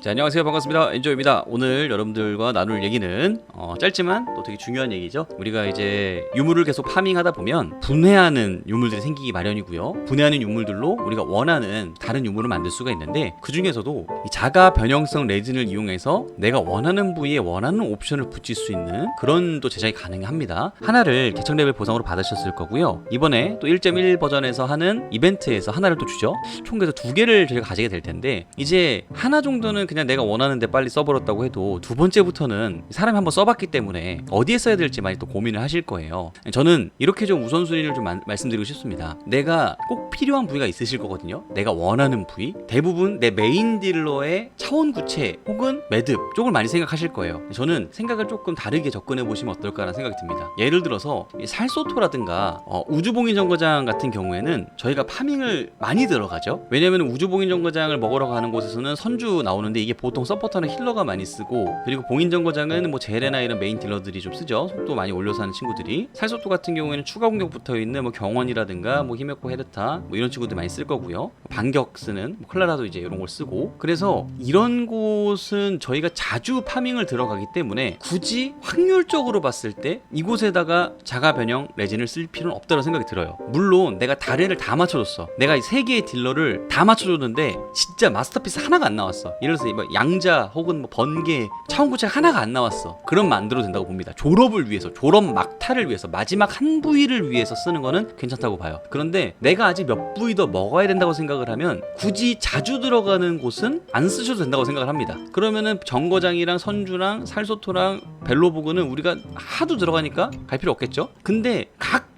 자, 안녕하세요. 반갑습니다. 엔조입니다. 오늘 여러분들과 나눌 얘기는 어, 짧지만 또 되게 중요한 얘기죠. 우리가 이제 유물을 계속 파밍하다 보면 분해하는 유물들이 생기기 마련이고요. 분해하는 유물들로 우리가 원하는 다른 유물을 만들 수가 있는데 그 중에서도 이 자가 변형성 레진을 이용해서 내가 원하는 부위에 원하는 옵션을 붙일 수 있는 그런 또 제작이 가능합니다. 하나를 개척 레벨 보상으로 받으셨을 거고요. 이번에 또 1.1 버전에서 하는 이벤트에서 하나를 또 주죠. 총 그래서 두 개를 저희가 가지게 될 텐데 이제 하나 정도는 그냥 내가 원하는데 빨리 써버렸다고 해도 두 번째부터는 사람이 한번 써봤기 때문에 어디에 써야 될지 많이 또 고민을 하실 거예요. 저는 이렇게 좀 우선순위를 좀 만- 말씀드리고 싶습니다. 내가 꼭 필요한 부위가 있으실 거거든요. 내가 원하는 부위. 대부분 내 메인 딜러의 차원 구체 혹은 매듭 쪽을 많이 생각하실 거예요. 저는 생각을 조금 다르게 접근해 보시면 어떨까라는 생각이 듭니다. 예를 들어서 이 살소토라든가 어, 우주봉인 정거장 같은 경우에는 저희가 파밍을 많이 들어가죠. 왜냐면 우주봉인 정거장을 먹으러 가는 곳에서는 선주 나오는데 이게 보통 서포터는 힐러가 많이 쓰고 그리고 봉인 정거장은 뭐 제레나 이런 메인 딜러들이 좀 쓰죠. 속도 많이 올려서 하는 친구들이 살소토 같은 경우에는 추가 공격 붙어 있는 뭐 경원이라든가 뭐 히메코 헤르타 뭐 이런 친구들 많이 쓸 거고요. 반격 쓰는 뭐 클라라도 이제 이런 걸 쓰고 그래서 이런 곳은 저희가 자주 파밍을 들어가기 때문에 굳이 확률적으로 봤을 때 이곳에다가 자가 변형 레진을 쓸 필요는 없다고 생각이 들어요. 물론 내가 다리를 다 맞춰줬어. 내가 이 세 개의 딜러를 다 맞춰줬는데 진짜 마스터피스 하나가 안 나왔어. 예를 들어서 뭐 양자 혹은 뭐 번개 차원구체 하나가 안 나왔어. 그럼 만들어도 된다고 봅니다. 졸업을 위해서 졸업 막타를 위해서 마지막 한 부위를 위해서 쓰는 거는 괜찮다고 봐요. 그런데 내가 아직 몇 부위 더 먹어야 된다고 생각을 하면 굳이 자주 들어가는 곳은 안 쓰셔도 된다고 생각을 합니다. 그러면은 정거장이랑 선주랑 살소토랑 벨로보그는 우리가 하도 들어가니까 갈 필요 없겠죠? 근데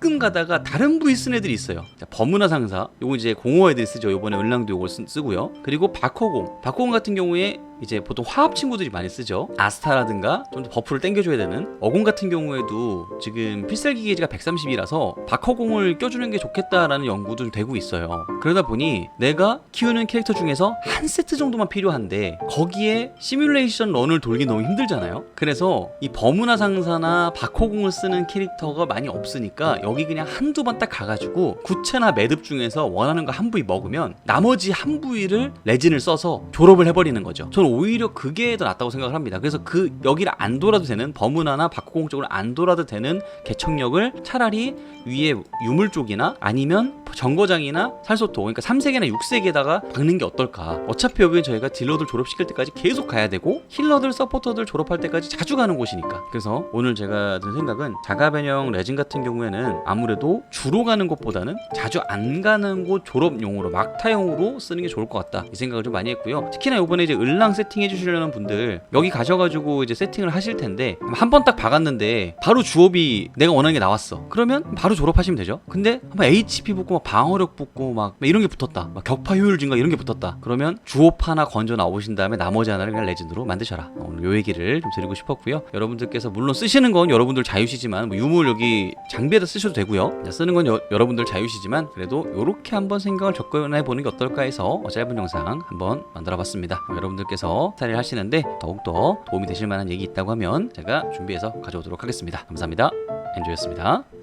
가끔 가다가 다른 부위 쓴 애들이 있어요. 자, 버무나 상사, 요거 이제 공허 애들이 쓰죠. 요번에 을랑도 요걸 쓰, 쓰고요. 그리고 바코공, 바코공 같은 경우에 이제 보통 화합 친구들이 많이 쓰죠. 아스타라든가 좀 더 버프를 땡겨줘야 되는 어공 같은 경우에도 지금 필살기 게이지가 130이라서 바커공을 껴주는 게 좋겠다라는 연구도 좀 되고 있어요. 그러다 보니 내가 키우는 캐릭터 중에서 한 세트 정도만 필요한데 거기에 시뮬레이션 런을 돌기 너무 힘들잖아요. 그래서 이 버무나 상사나 바커공을 쓰는 캐릭터가 많이 없으니까 여기 그냥 한두 번 딱 가가지고 구체나 매듭 중에서 원하는 거 한 부위 먹으면 나머지 한 부위를 레진을 써서 졸업을 해버리는 거죠. 저는 오히려 그게 더 낫다고 생각을 합니다. 그래서 그 여기를 안 돌아도 되는 버무나나 바코공 쪽을 안 돌아도 되는 개척력을 차라리 위에 유물 쪽이나 아니면 정거장이나 살소토 그러니까 3세계나 6세계에다가 박는 게 어떨까? 어차피 여기는 저희가 딜러들 졸업시킬 때까지 계속 가야 되고 힐러들 서포터들 졸업할 때까지 자주 가는 곳이니까. 그래서 오늘 제가 든 생각은 자가 변형 레진 같은 경우에는 아무래도 주로 가는 곳보다는 자주 안 가는 곳 졸업용으로 막타용으로 쓰는 게 좋을 것 같다. 이 생각을 좀 많이 했고요. 특히나 이번에 이제 을랑 세팅해 주시려는 분들 여기 가셔가지고 이제 세팅을 하실 텐데 한 번 딱 박았는데 바로 주업이 내가 원하는 게 나왔어. 그러면 바로 졸업하시면 되죠. 근데 한번 HP 붙고 막 방어력 붙고 막 이런 게 붙었다. 막 격파 효율 증가 이런 게 붙었다. 그러면 주업 하나 건져 나오신 다음에 나머지 하나를 그냥 레전드로 만드셔라. 어, 오늘 요 얘기를 좀 드리고 싶었고요. 여러분들께서 물론 쓰시는 건 여러분들 자유시지만 뭐 유물 여기 장비에다 쓰셔도 되고요. 쓰는 건 여, 여러분들 자유시지만 그래도 요렇게 한번 생각을 접근해 보는 게 어떨까 해서 어, 짧은 영상 한번 만들어 봤습니다. 어, 여러분들께서 스타일 하시는데 더욱더 도움이 되실 만한 얘기 있다고 하면 제가 준비해서 가져오도록 하겠습니다. 감사합니다. 엔조였습니다